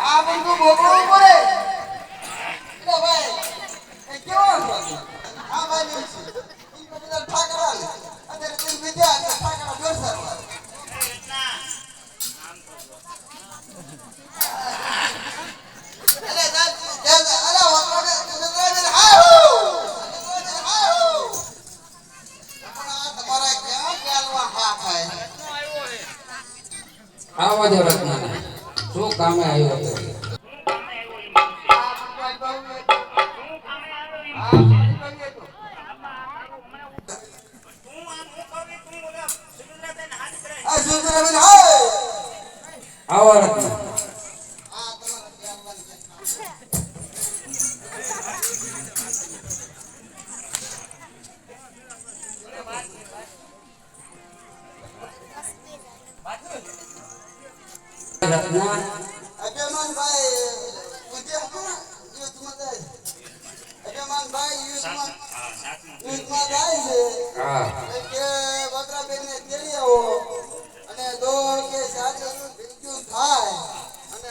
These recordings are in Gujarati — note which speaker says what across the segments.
Speaker 1: આ બધું ભોગવવું પડે.
Speaker 2: આવો દે રત્નાને. શું કામે આવ્યો હતો
Speaker 1: આ ભગવાન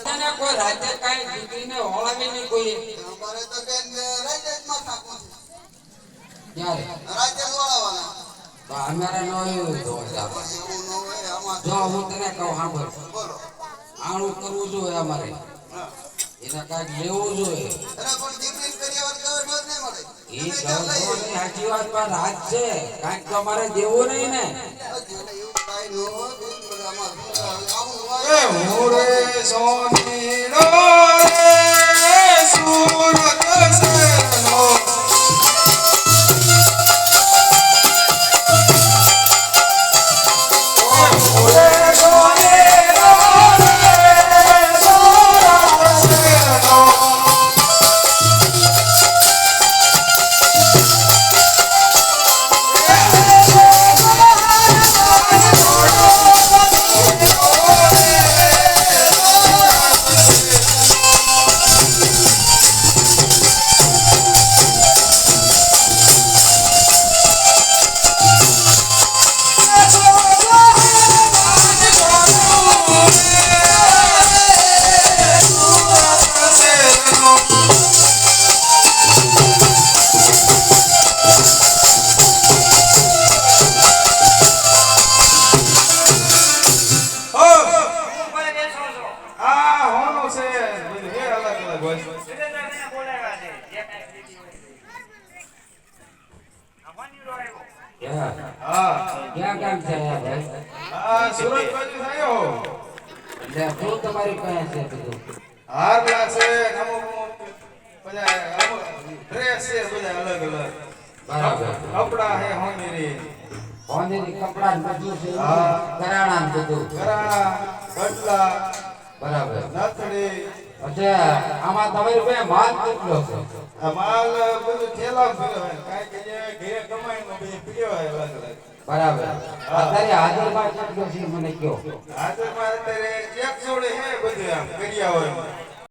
Speaker 2: તને કોઈ રાતે કાંઈ જો હું તને કહું સાંભળ
Speaker 1: બોલો
Speaker 2: આણું કરવું જોઈએ અમારે.
Speaker 1: હા.
Speaker 2: એને કાંઈક લેવું જોઈએ. એ ગૌરવની સાચી વાત પણ રાત છે. કાંઈક તો અમારે દેવું નહીં ને.
Speaker 3: એ સોનીનો
Speaker 2: ક્યાં કામ છે ભાઈ?
Speaker 3: સુરત બાજુ થયો.
Speaker 2: એટલે શું તમારી પાસે છે બધું?
Speaker 3: હારલા છે ને બધા ડ્રેસ છે બધા અલગ અલગ.
Speaker 2: બરાબર.
Speaker 3: કપડા હે હોનીરી
Speaker 2: કોંદીની કપડા બધું છે
Speaker 3: હા.
Speaker 2: કરાણા બધું.
Speaker 3: કરાણા બટલા
Speaker 2: બરાબર.
Speaker 3: નથડી
Speaker 2: અચ્છા આમાં તમારી પાસે માલ કેટલો છે?
Speaker 3: આ માલ બધું થેલા કાંઈ કે જે ઘરે કમાઈને અલગ અલગ.
Speaker 2: બરાબર. અત્યારે હાજરમાં કેટલો છે મને કયો
Speaker 3: હાજરમાં અત્યારે એક જોડે હે બધું આમ કર્યા હોય